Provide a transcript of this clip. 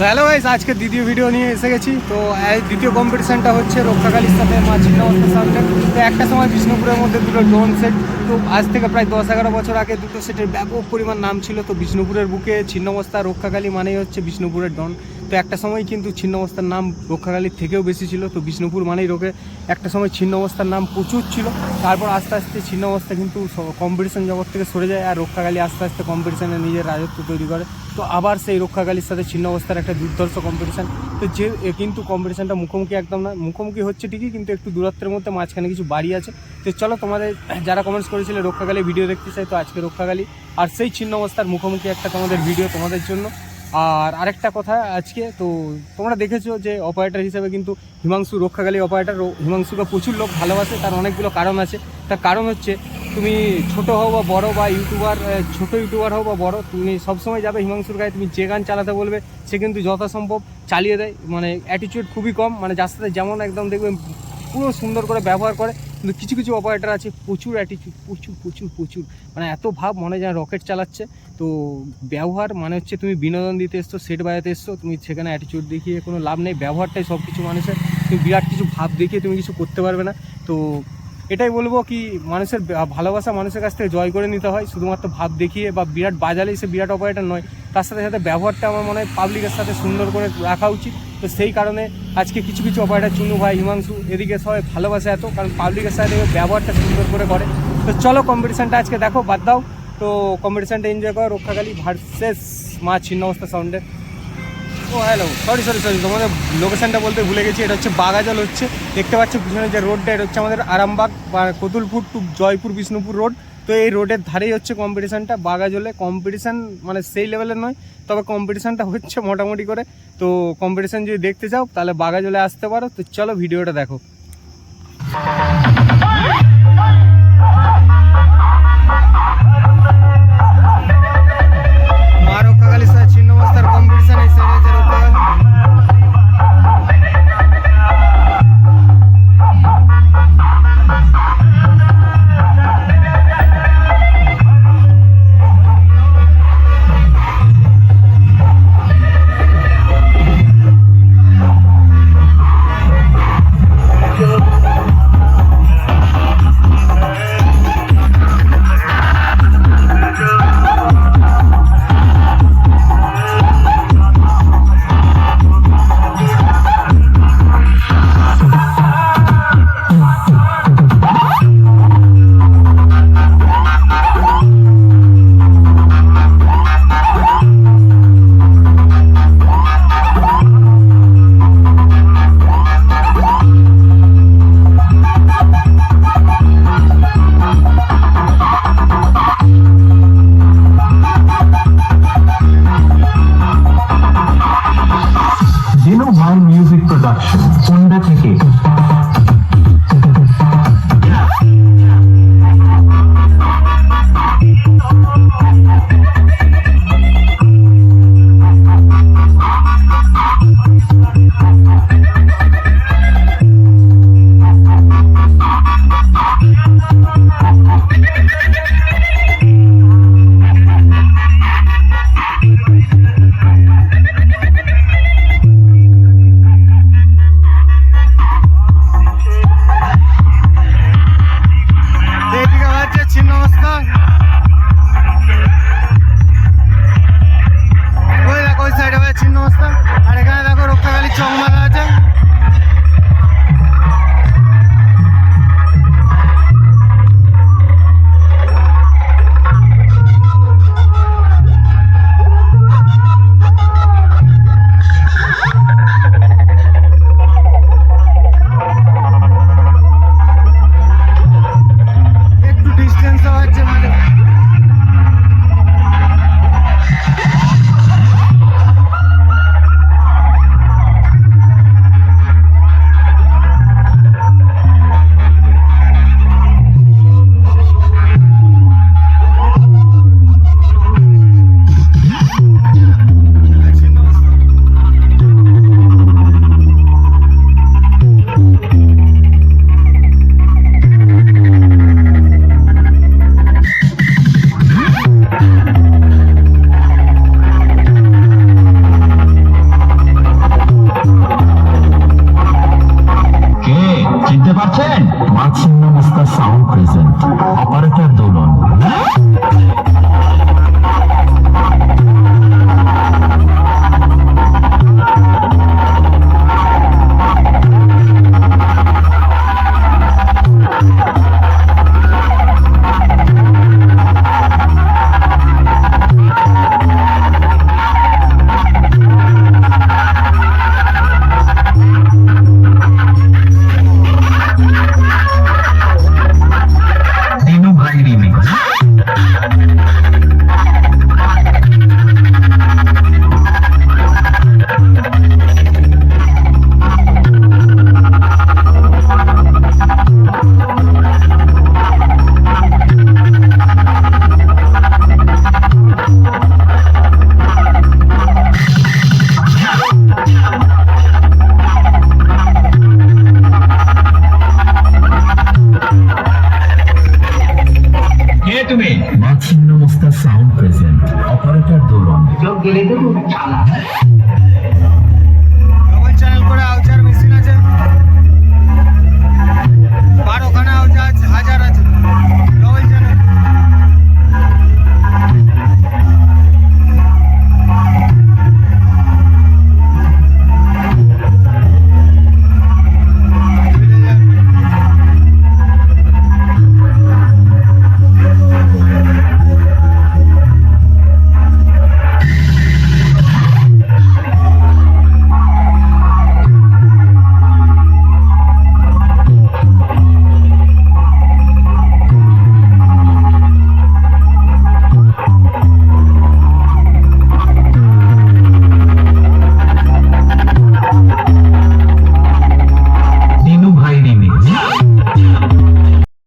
So hello vice আজকে দ্বিতীয় video নিয়ে এসে গেছি। তো দ্বিতীয় কম্পিটিশানটা হচ্ছে রক্ষাকালীর সাথে মা সামনে। তো, একটা সময় বিষ্ণুপুরের মধ্যে দুটো ড্রোন সেট তো, আজ থেকে প্রায় দশ এগারো বছর আগে দুটো সেটের ব্যাপক পরিমাণ নাম ছিল। তো, বিষ্ণুপুরের বুকে ছিন্নমস্তা রক্ষাকালী মানেই হচ্ছে বিষ্ণুপুরের ডন তো একটা সময় কিন্তু ছিন্নমস্তার নাম রক্ষাকালীর থেকেও বেশি ছিল, তো বিষ্ণুপুর মানেই রোগে। একটা সময় ছিন্নমস্তার নাম প্রচুর ছিল, তারপর আস্তে আস্তে ছিন্নমস্তা কিন্তু কম্পিটিশন জগৎ থেকে সরে যায় আর রক্ষাকালী আস্তে আস্তে কম্পিটিশনে নিজের রাজত্ব তৈরি করে। তো আবার সেই রক্ষাকালীর সাথে ছিন্ন অবস্থার একটা দুর্ধর্ষ কম্পিটিশন তো যে কিন্তু কম্পিটিশনটা মুখোমুখি একদম না, মুখোমুখি হচ্ছে ঠিকই, কিন্তু একটু দূরত্বের মধ্যে মাঝখানে কিছু বাড়ি আছে। তো চলো তোমাদের যারা কমেন্টস করেছিলে রক্ষাকালী ভিডিও দেখতে চাই, তো আজকে রক্ষাকালী আর সেই ছিন্ন অবস্থার মুখোমুখি একটা তোমাদের ভিডিও তোমাদের জন্য। আর আরেকটা কথা আজকে, তো তোমরা দেখেছ যে অপারেটর হিসেবে কিন্তু হিমাংশু রক্ষাকালী অপারেটার হিমাংশুকে প্রচুর লোক ভালোবাসে, তার অনেকগুলো কারণ আছে। তার কারণ হচ্ছে, তুমি ছোট হও বা বড় বা ইউটিউবার ছোট ইউটিউবার হও বা বড়, তুমি সবসময় যাবে হিমাংশুর গায়ে, তুমি যে গান চালাতে বলবে, সে কিন্তু যথাসম্ভব চালিয়ে দেয়। মানে অ্যাটিটিউড খুবই কম মানে যার সাথে যেমন একদম দেখবে, পুরো সুন্দর করে ব্যবহার করে কিন্তু কিছু কিছু অপারেটর আছে, প্রচুর অ্যাটিটিউড প্রচুর প্রচুর প্রচুর। মানে এত ভাব মনে যেন রকেট চালাচ্ছে। তো ব্যবহার মানে হচ্ছে তুমি বিনোদন দিতে এসছো সেট বাজাতে এসছো, তুমি সেখানে অ্যাটিটিউড দেখিয়ে কোনো লাভ নেই। ব্যবহারটাই সব কিছু মানুষের। তুমি বিরাট কিছু ভাব দেখিয়ে তুমি কিছু করতে পারবে না। তো এটাই বলব কি, মানুষের ভালোবাসা মানুষের কাছ থেকে জয় করে নিতে হয়। শুধুমাত্র ভাব দেখিয়ে বা বিরাট বাজালেই সে বিরাট অপারেটর নয়। তার সাথে সাথে ব্যবহারটা আমার মনে হয় পাবলিকের সাথে সুন্দর করে রাখা উচিত। তো সেই কারণে আজকে কিছু কিছু অপারেটর চুনু ভাই, হিমাংশু, এদিকে সবাই ভালোবাসে এত, কারণ পাবলিকের সাথে ব্যবহারটা সুন্দর করে করে। তো চলো কম্পিটিশানটা আজকে দেখো, বাদ দাও। তো কম্পিটিশানটা এনজয় করো, রক্ষাকালী ভার্সেস মা ছিন্ন অবস্থা সাউন্ডের ও হ্যালো সরি সরি সরি তোমাদের লোকেশনটা বলতে ভুলে গেছি, এটা হচ্ছে বাগাজল হচ্ছে। দেখতে পাচ্ছ পিছনে যে রোডটা এটা হচ্ছে আমাদের আরামবাগ বা কতুলপুর টু জয়পুর, বিষ্ণুপুর রোড তো এই রোডের ধারেই হচ্ছে কম্পিটিশানটা বাগাজলে কম্পিটিশান মানে সেই লেভেলের নয়, তবে কম্পিটিশানটা হচ্ছে মোটামুটি করে। তো কম্পিটিশান যদি দেখতে চাও, তাহলে বাগাজলে আসতে পারো। তো চলো ভিডিওটা দেখো। আমার একটা the sound present. Operator Doron.